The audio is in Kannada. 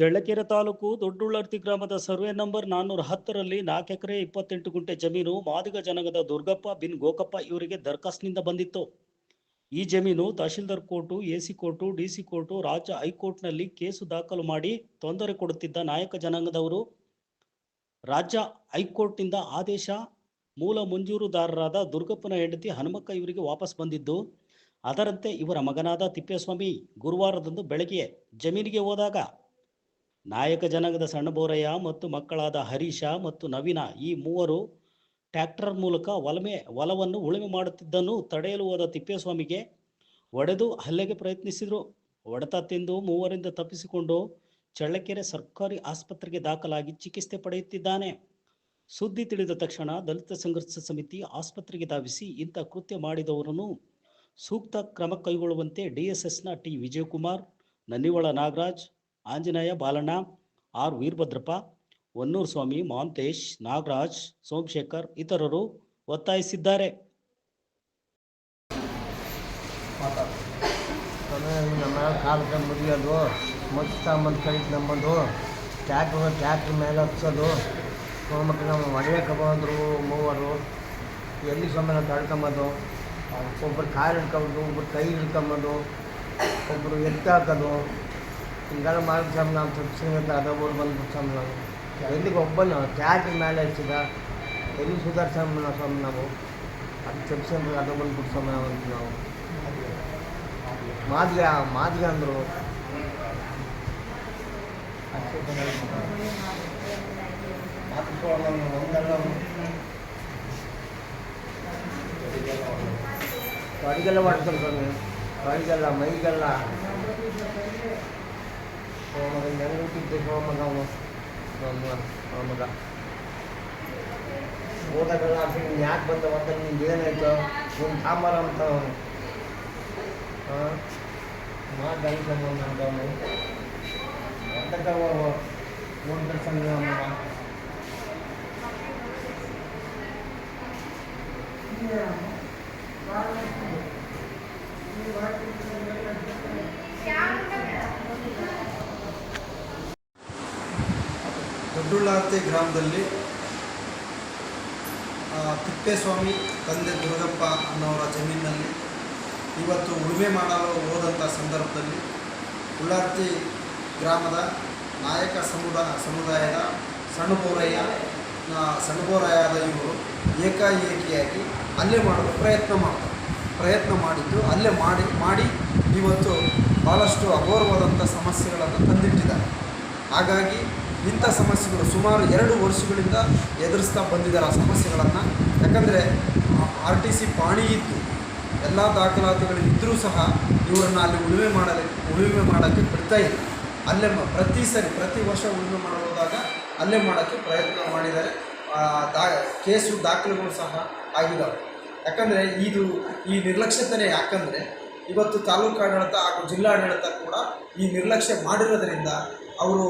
ಚಳ್ಳಕೆರೆ ತಾಲೂಕು ದೊಡ್ಡುಳ್ಳರ್ತಿ ಗ್ರಾಮದ ಸರ್ವೆ ನಂಬರ್ ನಾನ್ನೂರ ಹತ್ತರಲ್ಲಿ ನಾಲ್ಕು ಎಕರೆ ಇಪ್ಪತ್ತೆಂಟು ಗುಂಟೆ ಜಮೀನು ಮಾದಿಗ ಜನಗದ ದುರ್ಗಪ್ಪ ಬಿನ್ ಗೋಕಪ್ಪ ಇವರಿಗೆ ದರ್ಖಾಸ್ತಿನಿಂದ ಬಂದಿತ್ತು. ಈ ಜಮೀನು tahsildar court AC court DC court, ರಾಜ್ಯ ಹೈಕೋರ್ಟ್ನಲ್ಲಿ ಕೇಸು ದಾಖಲು ಮಾಡಿ ತೊಂದರೆ ಕೊಡುತ್ತಿದ್ದ ನಾಯಕ ಜನಾಂಗದವರು. ರಾಜ್ಯ ಹೈಕೋರ್ಟ್ನಿಂದ ಆದೇಶ ಮೂಲ ಮಂಜೂರುದಾರರಾದ ದುರ್ಗಪ್ಪನ ಹೆಂಡತಿ ಹನುಮಕ್ಕ ಇವರಿಗೆ ವಾಪಸ್ ಬಂದಿದ್ದು, ಅದರಂತೆ ಇವರ ಮಗನಾದ ತಿಪ್ಪೇಸ್ವಾಮಿ ಗುರುವಾರದಂದು ಬೆಳಗ್ಗೆ ಜಮೀನಿಗೆ ಹೋದಾಗ ನಾಯಕ ಜನಾಂಗದ ಸಣ್ಣ ಬೋರಯ್ಯ ಮತ್ತು ಮಕ್ಕಳಾದ ಹರೀಶ ಮತ್ತು ನವೀನ ಈ ಮೂವರು ಟ್ರ್ಯಾಕ್ಟರ್ ಮೂಲಕ ಒಲಮೆ ಹೊಲವನ್ನು ಉಳುಮೆ ಮಾಡುತ್ತಿದ್ದನ್ನು ತಡೆಯಲು ಹೋದ ತಿಪ್ಪೇಸ್ವಾಮಿಗೆ ಒಡೆದು ಹಲ್ಲೆಗೆ ಪ್ರಯತ್ನಿಸಿದರು. ಒಡೆತ ತಿಂದು ಮೂವರಿಂದ ತಪ್ಪಿಸಿಕೊಂಡು ಚಳ್ಳಕೆರೆ ಸರ್ಕಾರಿ ಆಸ್ಪತ್ರೆಗೆ ದಾಖಲಾಗಿ ಚಿಕಿತ್ಸೆ ಪಡೆಯುತ್ತಿದ್ದಾನೆ. ಸುದ್ದಿ ತಿಳಿದ ತಕ್ಷಣ ದಲಿತ ಸಂಘರ್ಷ ಸಮಿತಿ ಆಸ್ಪತ್ರೆಗೆ ಧಾವಿಸಿ ಇಂಥ ಕೃತ್ಯ ಮಾಡಿದವರನ್ನು ಸೂಕ್ತ ಕ್ರಮ ಕೈಗೊಳ್ಳುವಂತೆ ಡಿಎಸ್ಎಸ್ನ ಟಿ ವಿಜಯಕುಮಾರ್, ನನ್ನಿವಳ ನಾಗರಾಜ್ ಆಂಜನೇಯ ಬಾಲಣ್ಣ, ಆರ್ ವೀರಭದ್ರಪ್ಪ, ಹೊನ್ನೂರು ಸ್ವಾಮಿ ಮಹಾಂತೇಶ್ ನಾಗರಾಜ್, ಸೋಮಶೇಖರ್ ಇತರರು ಒತ್ತಾಯಿಸಿದ್ದಾರೆ. ಕಾಲಕ್ಕೆ ಮುರಿಯೋದು ಮತ್ತು ತಗೊಂಬಂದು ಕೈ ನಮ್ಮದು ಟ್ಯಾಕ್ಟ್ರ್ ಟ್ಯಾಕ್ಟ್ರ್ ಮೇಲೆ ಹಚ್ಚೋದು ಮತ್ತು ನಾವು ಹೊಡೆಯಕ್ಕೆ ಬಂದರು ಮೂವರು ಎಲ್ಲಿ ಸಮೇತ ತಡ್ಕೊಂಬೋದು ಒಬ್ಬರು ಕಾಲು ಹಿಡ್ಕೊಂಬೋದು, ಒಬ್ಬರು ಕೈ ಹಿಡ್ಕೊಂಬೋದು, ಒಬ್ಬರು ಎತ್ತಾಕೋದು ಹಿಂಗೆಲ್ಲ ಮಾಡಿ ಸ್ವಾಮಿ ನಾವು ತಪ್ಪಿಸ್ಕೊಂತ ಅದೊಬ್ಬರು ಬಂದು ಸ್ವಾಮಿ ನಾವು ಎಲ್ಲಿಗೆ ಒಬ್ಬನು ಟ್ಯಾಕ್ಟ್ರ್ ಮೇಲೆ ಹಚ್ಚಿದ ಎಲ್ಲಿ ಸುಧಾರಿಸೋಣ ಸ್ವಾಮಿ ನಾವು ಅದು ತಪ್ಪಿಸ್ಕೊಂಡು ಅದೊಬ್ಬರು ಬಿಟ್ಟು ಸ್ವಾಮಿ ನಾವು ಅಂತ ನಾವು ಮಾದಿಗ ಮಾದಿಗ ಅಂದರು ಅಡಿಗೆಲ್ಲ ಮಾಡ್ತಾರೆ ಸ್ವಾಮಿ ಅಡಿಗೆಲ್ಲ ಮೈಗೆಲ್ಲ ಮಗ ಹೆಂಗೆ ಹುಟ್ಟಿದ್ದೆ ಮಗ ಅವನು ನಮ್ಮ ಮಗ ಓದಾಗೆಲ್ಲ ನೀನು ಯಾಕೆ ಬಂದ ಮತ್ತೆ ನಿಂಗೆ ಏನಾಯ್ತು ಒಂದು ಸಾಂಬಾರು ಅಂತ ಅವನು ಹಾಂ ಮಾಡಿ ಅನ್ಕೊಂಬಂದು ಅಂತ ಅವನು ಅದಕ್ಕೆ ಒಂದು ಕೆಲಸ ಮಗ ದೊಡ್ಡುಳ್ಳಾರ್ತಿ ಗ್ರಾಮದಲ್ಲಿ ತಿಪ್ಪೇಸ್ವಾಮಿ ತಂದೆ ದುರ್ಗಪ್ಪ ಅನ್ನೋರ ಜಮೀನಿನಲ್ಲಿ ಇವತ್ತು ಉಳುಮೆ ಮಾಡಲು ಹೋದಂಥ ಸಂದರ್ಭದಲ್ಲಿ ಉಳ್ಳಾರ್ತಿ ಗ್ರಾಮದ ನಾಯಕ ಸಮುದಾಯ, ಸಮುದಾಯದ ಸಣ್ಣಬೋರಯ್ಯ ಸಣ್ಣಬೋರಯ್ಯದ ಇವರು ಏಕಾಏಕಿಯಾಗಿ ಅಲ್ಲೇ ಮಾಡಲು ಪ್ರಯತ್ನ ಮಾಡ್ತಾರೆ. ಪ್ರಯತ್ನ ಮಾಡಿದ್ದು ಅಲ್ಲೇ ಮಾಡಿ ಮಾಡಿ ಇವತ್ತು ಭಾಳಷ್ಟು ಅಘೋರವಾದಂಥ ಸಮಸ್ಯೆಗಳನ್ನು ತಂದಿಟ್ಟಿದ್ದಾರೆ. ಹಾಗಾಗಿ ಇಂಥ ಸಮಸ್ಯೆಗಳು ಸುಮಾರು ಎರಡು ವರ್ಷಗಳಿಂದ ಎದುರಿಸ್ತಾ ಬಂದಿದ್ದಾರೆ ಆ ಸಮಸ್ಯೆಗಳನ್ನು. ಯಾಕಂದರೆ, ಆರ್ ಟಿ ಸಿ ಪಾಣಿ ಇದ್ದು, ಎಲ್ಲ ದಾಖಲಾತಿಗಳು ಇದ್ದರೂ ಸಹ ಇವರನ್ನು ಅಲ್ಲಿ ಉಳುಮೆ ಮಾಡಲಿ, ಉಳುಮೆ ಮಾಡೋಕ್ಕೆ ಬಿಡ್ತಾ ಇಲ್ಲ. ಅಲ್ಲೇ ಪ್ರತಿ ಸರಿ, ಪ್ರತಿ ವರ್ಷ ಉಳುಮೆ ಮಾಡೋದಾಗ ಅಲ್ಲೇ ಮಾಡೋಕ್ಕೆ ಪ್ರಯತ್ನ ಮಾಡಿದ್ದಾರೆ. ದಾ, ಕೇಸು ದಾಖಲೆಗಳು ಸಹ ಆಗಿದ್ದಾವೆ ಯಾಕಂದರೆ, ಇದು ಈ ನಿರ್ಲಕ್ಷ್ಯತೆನೇ ಯಾಕಂದರೆ, ಇವತ್ತು ತಾಲೂಕು ಆಡಳಿತ ಹಾಗೂ ಜಿಲ್ಲಾಡಳಿತ ಕೂಡ ಈ ನಿರ್ಲಕ್ಷ್ಯ ಮಾಡಿರೋದರಿಂದ ಅವರು